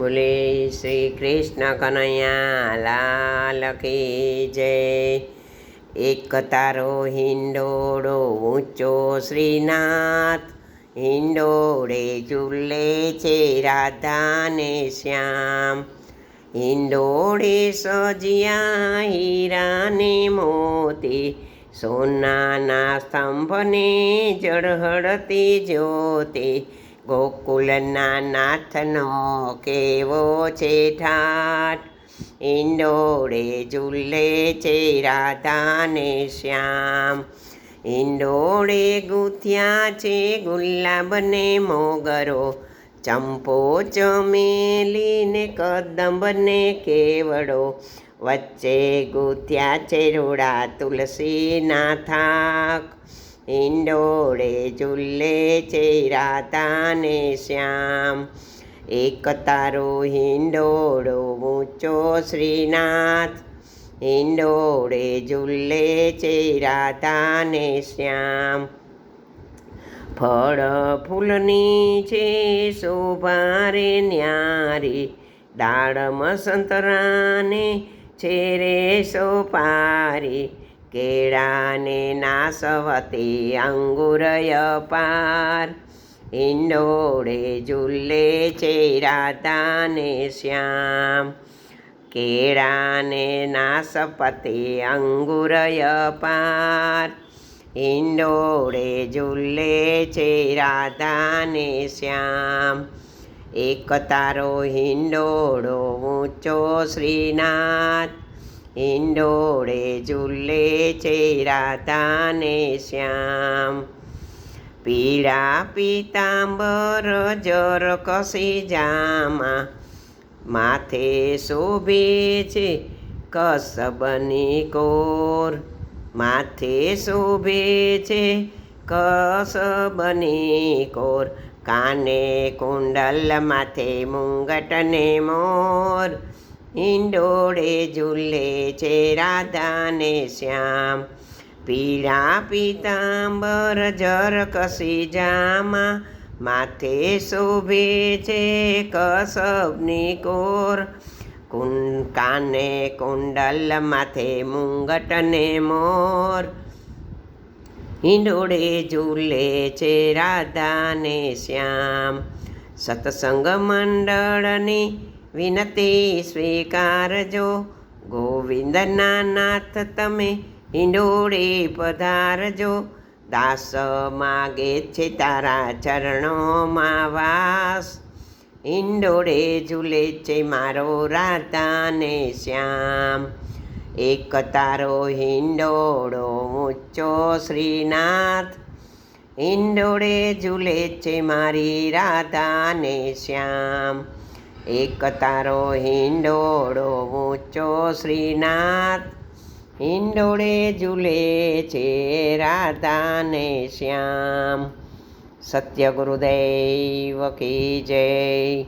બોલે શ્રી કૃષ્ણ કનૈયા, લાલ કી જય. એક તારો હિંડોળો ઊંચો શ્રીનાથ, હિંડોળે ઝૂલે છે રાધાને શ્યામ. હિંડોળે સજિયા હીરાને મોતી, સોનાના સ્તંભને જળહળતી જ્યોતિ. ગોકુલના નાથનો કેવો છે ઠાઠ ઈંડોળે ઝૂલે છે રાધાને શ્યામ ઈંડોળે ગુથ્યા છે ગુલાબને મોગરો ચંપો ચમેલીને કદંબને કેવડો વચ્ચે ગૂંથ્યા છે રૂડા તુલસીના થાક ઈંડોળે ઝૂલે છે રાધાને શ્યામ. એક તારો હિંડોળો ઊંચો શ્રીનાથ. હિંડોળે ઝૂલે છે રાધાને શ્યામ. ફળ ફૂલની છે શોભારે ન્યારી. દાડમ સંતરાને છે રે સોપારી કેળાને નાસવતી અંગુરય પાર ઈંડોળે ઝૂલે છે શ્યામ. કેળાને નાસપતિ અંગુરય પાર ઈંડોળે ઝૂલે છે શ્યામ. એક તારો હિંડોળો ઊંચો શ્રીનાથ. હિંડોળે ઝૂલે છે રાધાને શ્યામ પીળા પીતાંબર જર કસી જામા માથે શોભે છે કસબની કોર માથે શોભે છે કસબની કોર કાને કુંડલ માથે મુંગટને મોર ઈંડોળે ઝૂલે છે રાધાને શ્યામ. પીળા પીતાંબર જર કસી જામા. માથે શોભે છે કસબની કોર. કાને કુંડલ, માથે મુંગટને મોર. હિંડોળે ઝૂલે છે રાધાને શ્યામ. સત્સંગ મંડળની વિનતી સ્વીકારજો ગોવિંદના નાથ તમે હિંડોળે પધારજો દાસ માગે છે તારા ચરણોમાં વાસ હિંડોળે ઝૂલે છે મારો રાધાને શ્યામ એક તારો હિંડોળો ઊંચો શ્રીનાથ હિંડોળે ઝૂલે છે મારી રાધાને શ્યામ. એક તારો હિંડોળો ઊંચો શ્રીનાથ. હિંડોળે ઝૂલે છે રાધાને શ્યામ. સત્ય ગુરુદેવ કી જય.